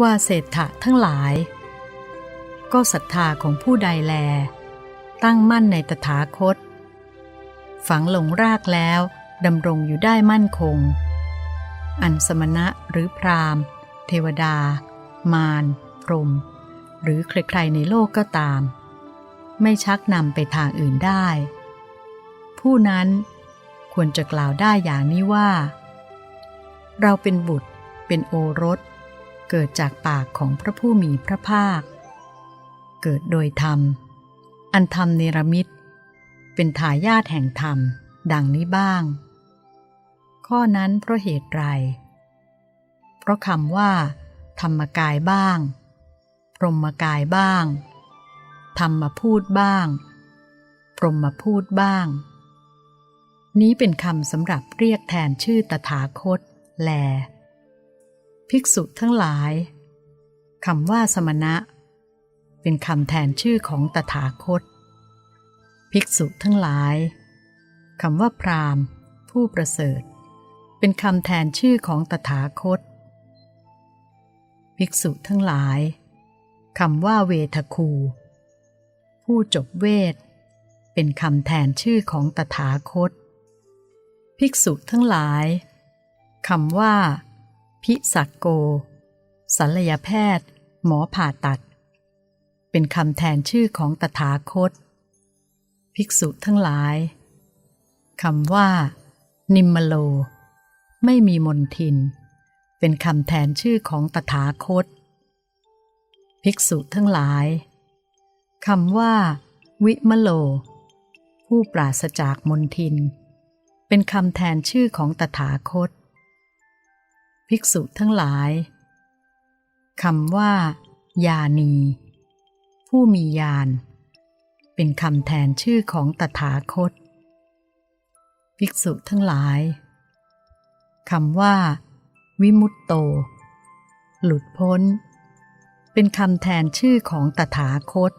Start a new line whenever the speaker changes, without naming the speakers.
ว่าเศรษฐะทั้งหลาย ก็ศรัทธาของผู้ใดแล ตั้งมั่นในตถาคต ฝังหลงรากแล้วดำรงอยู่ได้มั่นคง อันสมณะหรือพราหมณ์เทวดา มารพรม หรือใครๆในโลกก็ตาม ไม่ชักนำไปทางอื่นได้ ผู้นั้นควรจะกล่าวได้อย่างนี้ว่า เราเป็นบุตรเป็นโอรส เกิดจากปากของพระผู้มีพระภาค เกิดโดยธรรม อันธรรมเนรมิต เป็นทายาทแห่งธรรม ดังนี้บ้าง ข้อนั้นเพราะเหตุไร เพราะคำว่า ธรรมกายบ้าง พรหมกายบ้าง ธรรมพูดบ้าง พรหมพูดบ้าง นี้เป็นคำสำหรับเรียกแทนชื่อตถาคตแล ภิกษุทั้งหลายคำว่าสมณะ เป็นคำแทนชื่อของตถาคต ภิกษุทั้งหลายคำว่าพราหมณ์ ผู้ประเสริฐ เป็นคำแทนชื่อของตถาคต ภิกษุทั้งหลายคำว่าเวทคู ผู้จบเวท เป็นคำแทนชื่อของตถาคต ภิกษุทั้งหลายคำว่า พิสักโก ศัลยแพทย์ หมอผ่าตัด เป็นคำแทนชื่อของตถาคต ภิกษุทั้งหลายคำว่า นิมมโล ไม่มีมนทิน เป็นคำแทนชื่อของตถาคต ภิกษุทั้งหลายคำว่า วิมโล ผู้ปราศจากมนทิน เป็นคำแทนชื่อของตถาคต ภิกษุทั้งหลายคำว่า ยานี ผู้มียาน เป็นคำแทนชื่อของตถาคต ภิกษุทั้งหลายคำว่า วิมุตโต หลุดพ้น เป็นคำแทนชื่อของตถาคต